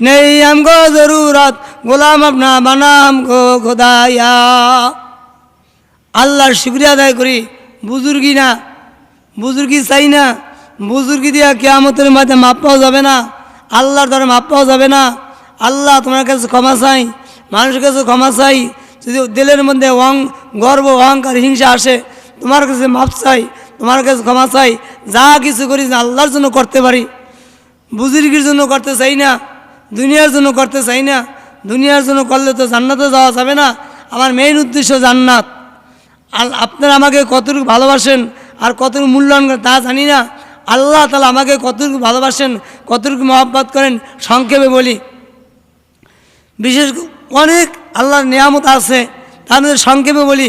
নেই আমগো জরুরত, গোলাম আপনা বানাম গো খোদাইয়া। আল্লাহর শুক্রিয়া আদায় করি, বুজুর্গি না, বুজুর্গি চাই না, বুজুর্গি দিয়া কেয়ামতের মাঝে মাপ পাওয়া যাবে না, আল্লাহর দ্বারা মাপ পাওয়া যাবে না। আল্লাহ তোমার কাছে ক্ষমা চাই, মানুষের কাছে ক্ষমা চাই, যদি দিলের মধ্যে অং গর্ব, অহংকার, হিংসা আসে, তোমার কাছে মাপ চাই, তোমার কাছে ক্ষমা চাই, যা কিছু করি আল্লাহর জন্য করতে পারি। বুজুর্গির জন্য করতে চাই না দুনিয়ার জন্য করতে চাই না। দুনিয়ার জন্য করলে তো জান্নাতে যাওয়া যাবে না। আমার মেইন উদ্দেশ্য জান্নাত। আর আপনারা আমাকে কতটুকু ভালোবাসেন আর কতটুকু মূল্যায়ন করেন তা জানি না। আল্লাহ তালা আমাকে কতটুকু ভালোবাসেন, কতটুকু মহব্বত করেন সংক্ষেপে বলি। বিশেষ অনেক আল্লাহর নিয়ামত আছে তার মধ্যে সংক্ষেপে বলি।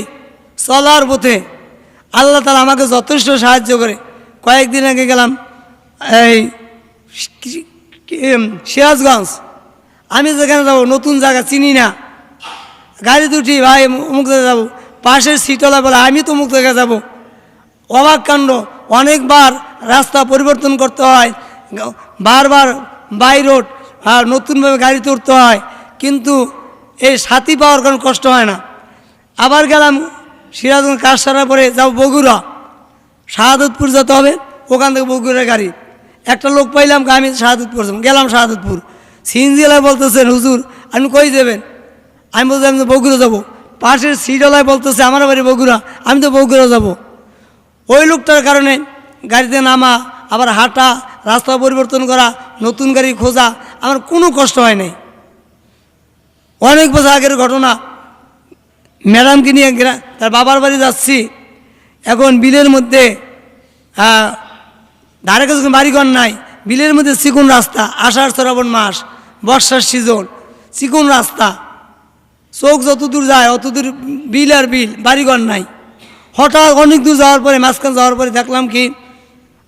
চলার পথে আল্লাহ তালা আমাকে যথেষ্ট সাহায্য করে। কয়েকদিন আগে গেলাম, এই সিরাজগঞ্জ। আমি যেখানে যাব, নতুন জায়গা চিনি না। গাড়িতে উঠি ভাই, অমুক জায়গায় যাব। পাশের সিটলা বলে, আমি তো অমুক জায়গায় যাব। অবাক কাণ্ড। অনেকবার রাস্তা পরিবর্তন করতে হয়। বারবার বাই রোড আর নতুনভাবে গাড়ি তুলতে হয়। কিন্তু এই সাথী পাওয়ার কোনো কষ্ট হয় না। আবার গেলাম সিরাজগঞ্জ কাজ সারার পরে যাব বগুড়া। শাহাদতপুর যেতে হবে, ওখান থেকে বগুড়ার গাড়ি। একটা লোক পাইলাম আমি শাহাদতপুর। গেলাম শাহাদতপুর। সিনজিলায় বলতেছেন, হুজুর, আপনি কই দেবেন আমি বলছি আমি তো বগুড়া যাব। পাশের সিটওয়ালায় বলতেছে, আমার বাড়ি বগুড়া, আমি তো বগুড়া যাব। ওই লোকটার কারণে গাড়িতে নামা, আবার হাঁটা, রাস্তা পরিবর্তন করা, নতুন গাড়ি খোঁজা, আমার কোনো কষ্ট হয় নাই। অনেক বছর আগের ঘটনা। ম্যাডামকে নিয়ে তার বাবার বাড়ি যাচ্ছি। এখন বিলের মধ্যে ধারে কাছে বাড়িঘর নাই, বিলের মধ্যে চিকুন রাস্তা, আষাঢ় শ্রাবণ মাস, বর্ষার সিজন, চিকুন রাস্তা। চোখ যত দূর যায় অত দূর বিল আর বিল, বাড়িঘর নাই। হঠাৎ অনেক দূর যাওয়ার পরে, মাঝখান যাওয়ার পরে দেখলাম কি,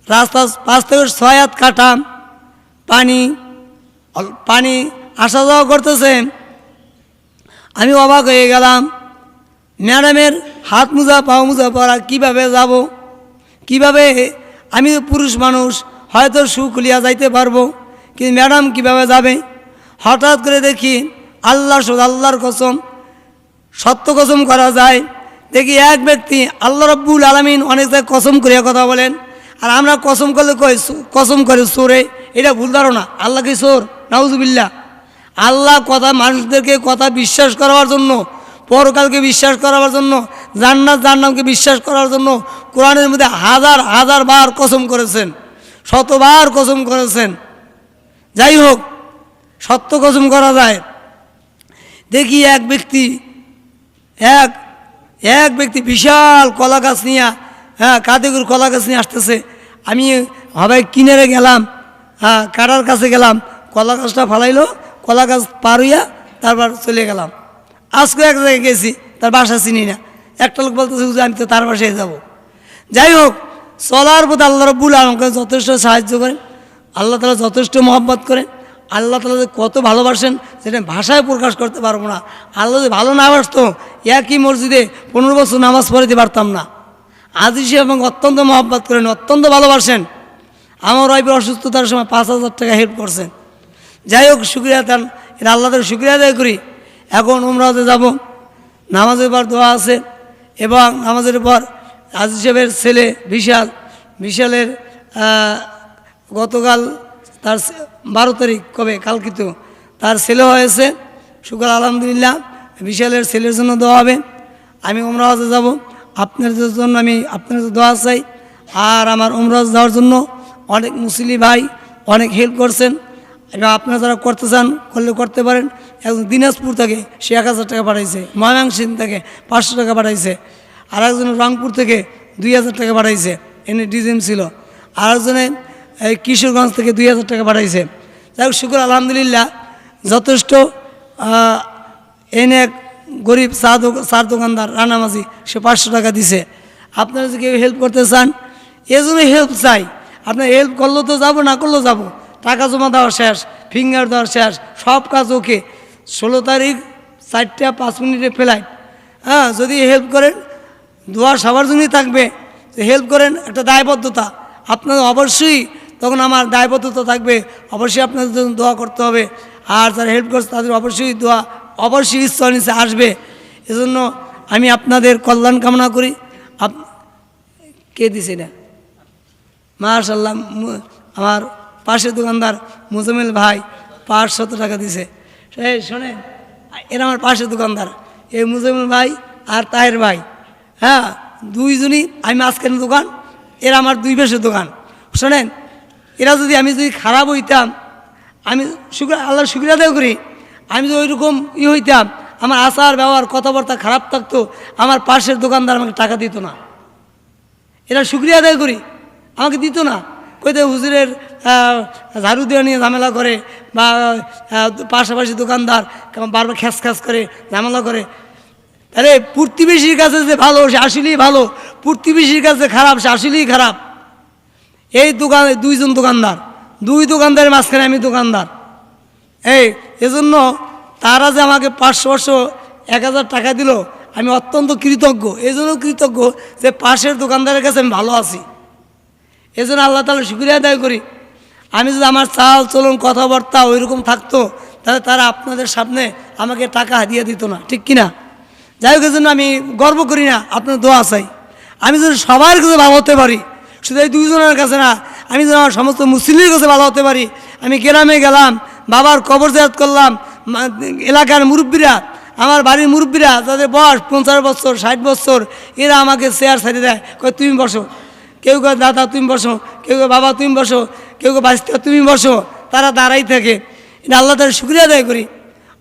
রাস্তা পাঁচ থেকে ছয় হাত কাটা, পানি পানি আসা যাওয়া করতেছে। আমি অবাক হয়ে গেলাম, ম্যাডামের হাত মোজা, পাও মোজা পরা কীভাবে যাব? কীভাবে আমি পুরুষ মানুষ, হয়তো সুখলিয়া যাইতে পারব, কিন্তু ম্যাডাম কীভাবে যাবে? হঠাৎ করে দেখি আল্লাহ শুধু আল্লাহর কসম, সত্য কসম করা যায়। দেখি এক ব্যক্তি আল্লাহ রব্বুল আলমিন অনেক জায়গায় কসম করিয়া কথা বলেন। আর আমরা কসম করলে কই? কসম করে সোরে। এটা ভুল ধারণা। আল্লাহ কি সোর? নাউজুবিল্লা আল্লাহ কথা মানুষদেরকে কথা বিশ্বাস করার জন্য, পরকালকে বিশ্বাস করার জন্য জান্নাত জান্নামকে বিশ্বাস করার জন্য কোরআনের মধ্যে হাজার হাজার বার কসম করেছেন, শতবার কসম করেছেন। যাই হোক, সত্য কসম করা যায়। দেখি এক ব্যক্তি, এক এক ব্যক্তি বিশাল কলা গাছ নিয়ে হ্যাঁ কাঁধে করে কলা গাছ নিয়ে আসতেছে। আমি হবে কিনারে গেলাম হ্যাঁ কাটার কাছে গেলাম, কলা গাছটা ফালাইলো, কলা গাছ পার হইয়া তারপর চলে গেলাম। আজকে এক জায়গায় গেছি, তার বাসা চিনি না। একটা লোক বলতেছে "হুজুর, আমি তো তার বাসায় যাব। যাই হোক চলার পথে আল্লাহ রব্বুল আমাকে যথেষ্ট সাহায্য করেন আল্লাহ তালা যথেষ্ট মহব্বত করেন আল্লাহ তালা যে কত ভালোবাসেন সেটা ভাষায় প্রকাশ করতে পারব না। আল্লাহ যদি ভালো না বাসতো একই মসজিদে পনেরো বছর নামাজ পড়াতে পারতাম না। আজ সে এবং অত্যন্ত মহব্বত করেন অত্যন্ত ভালোবাসেন। আমার ওয়াইফের অসুস্থতার সময় পাঁচ হাজার টাকা হেল্প করছেন। যাই হোক শুক্রিয়া দেন এটা আল্লাহ তালা শুক্রিয়া আদায় করি। এখন উমরাতে যাব নামাজের পর দোয়া আছে। এবং আমাদের পর আজিজ ছেলে বিশাল, বিশালের গতকাল তার বারো তারিখ কবে কালকিত, তার ছেলে হয়েছে শুক্র আলহামদুলিল্লাহ, বিশালের ছেলের জন্য দোয়া হবে, আমি উমরাজে যাব, আপনাদের জন্য আমি আপনাদের দোয়া চাই, আর আমার উমরাজ যাওয়ার জন্য অনেক মুসলি ভাই অনেক হেল্প করছেন এবং আপনারা যারা করতে চান, করলে করতে পারেন। একজন দিনাজপুর থেকে সে এক হাজার টাকা পাঠাইছে। ময়মাংসিং থেকে পাঁচশো টাকা পাঠাইছে। আর একজন রংপুর থেকে দুই হাজার টাকা পাঠাইছে। এনে ডিজেম ছিল। আর একজনে এই কিশোরগঞ্জ থেকে দুই হাজার টাকা পাঠাইছে। যাই হোক, শুক্র, আলহামদুলিল্লাহ। যথেষ্ট এনে এক গরিব চা চার দোকানদার রানামাঝি সে পাঁচশো টাকা দিছে। আপনারা যদি কেউ হেল্প করতে চান, এজন্য হেল্প চাই। আপনার হেল্প করলেও তো যাব, না করলেও যাব। টাকা জমা দেওয়া শেষ ফিঙ্গার দেওয়া শেষ, সব কাজ ওকে ষোলো তারিখ চারটা পাঁচ মিনিটে ফ্লাইট হ্যাঁ যদি হেল্প করেন, দোয়া সবার জন্যই থাকবে। হেল্প করেন, একটা দায়বদ্ধতা। আপনাদের অবশ্যই তখন আমার দায়বদ্ধতা থাকবে। অবশ্যই আপনাদের জন্য দোয়া করতে হবে। আর যারা হেল্প করছে, তাদের অবশ্যই দোয়া, অবশ্যই ঈশ্বর নিচে আসবে। এজন্য আমি আপনাদের কল্যাণ কামনা করি। আপ কে দিছে না মার্শাল্লাহ আমার পাশের দোকানদার মুজামিল ভাই পাঁচশত টাকা দিছে। এই শোনেন এরা আমার পাশের দোকানদার। এই মুজামিল ভাই আর তাহের ভাই। হ্যাঁ দুইজনই আমি মাঝখানে দোকান, এরা আমার দুই পাশের দোকান। শোনেন, এরা যদি আমি যদি খারাপ হইতাম, আমি শুক্র, আল্লাহর শুক্রিয়া আদায় করি, আমি যদি ওইরকম ই হইতাম, আমার আচার, ব্যবহার, কথাবার্তা খারাপ থাকতো, আমার পাশের দোকানদার আমাকে টাকা দিত না। এরা শুক্রিয়া আদায় করি, আমাকে দিত না। কইতে হুজুরের ঝাড়ু দেওয়া নিয়ে ঝামেলা করে বা পাশাপাশি দোকানদার বারবার খ্যাস খ্যাস করে ঝামেলা করে। তাহলে প্রতিবেশীর কাছে যে ভালো, সে আসলেই ভালো। প্রতিবেশীর কাছে খারাপ, সে আসলেই খারাপ। এই দোকান দুইজন দোকানদার। দুই দোকানদারের মাঝখানে আমি দোকানদার। এই, এজন্য তারা যে আমাকে পাঁচশো পাঁচশো, এক হাজার টাকা দিল, আমি অত্যন্ত কৃতজ্ঞ। এই জন্য কৃতজ্ঞ যে পাশের দোকানদারের কাছে আমি ভালো আছি। এই জন্য আল্লাহ তালা শুক্রিয়া আদায় করি। আমি যদি আমার চাল চলন কথাবার্তা ওইরকম থাকতো, তাহলে তারা আপনাদের সামনে আমাকে টাকা হাদিয়ে দিত না, ঠিক কিনা? যাই হোক জন্য আমি গর্ব করি না আপনার দোয়া চাই। আমি যদি সবার কাছে ভালো হতে পারি, শুধু এই দুইজনের কাছে না, আমি যেন আমার সমস্ত মুসলিমের কাছে ভালো হতে পারি, আমি গ্রামে গেলাম, বাবার কবর জায়াত করলাম এলাকার মুরব্বীরা, আমার বাড়ির মুরব্বীরা, যাদের বয়স পঞ্চাশ বছর, ষাট বছর, এরা আমাকে চেয়ার ছাড়ি দেয়, কয়, তুমি বসো। কেউ কয়, দাদা, তুমি বসো। কেউ কেউ বাবা, তুমি বসো। কেউ কেউ বাঁচতে তুমি বসো, তারা দাঁড়াই থাকে। এটা আল্লাহ তার শুক্রিয়া আদায় করি,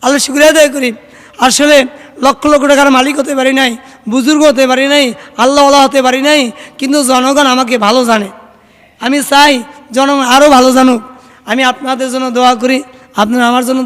আল্লাহ শুক্রিয়া আদায় করি। আসলে লক্ষ লক্ষ টাকার মালিক হতে পারি নাই, বুজুর্গ হতে পারি নাই আল্লাহ আল্লাহ হতে পারি নাই, কিন্তু জনগণ আমাকে ভালো জানে। আমি চাই জনগণ আরও ভালো জানুক। আমি আপনাদের জন্য দোয়া করি, আপনারা আমার জন্য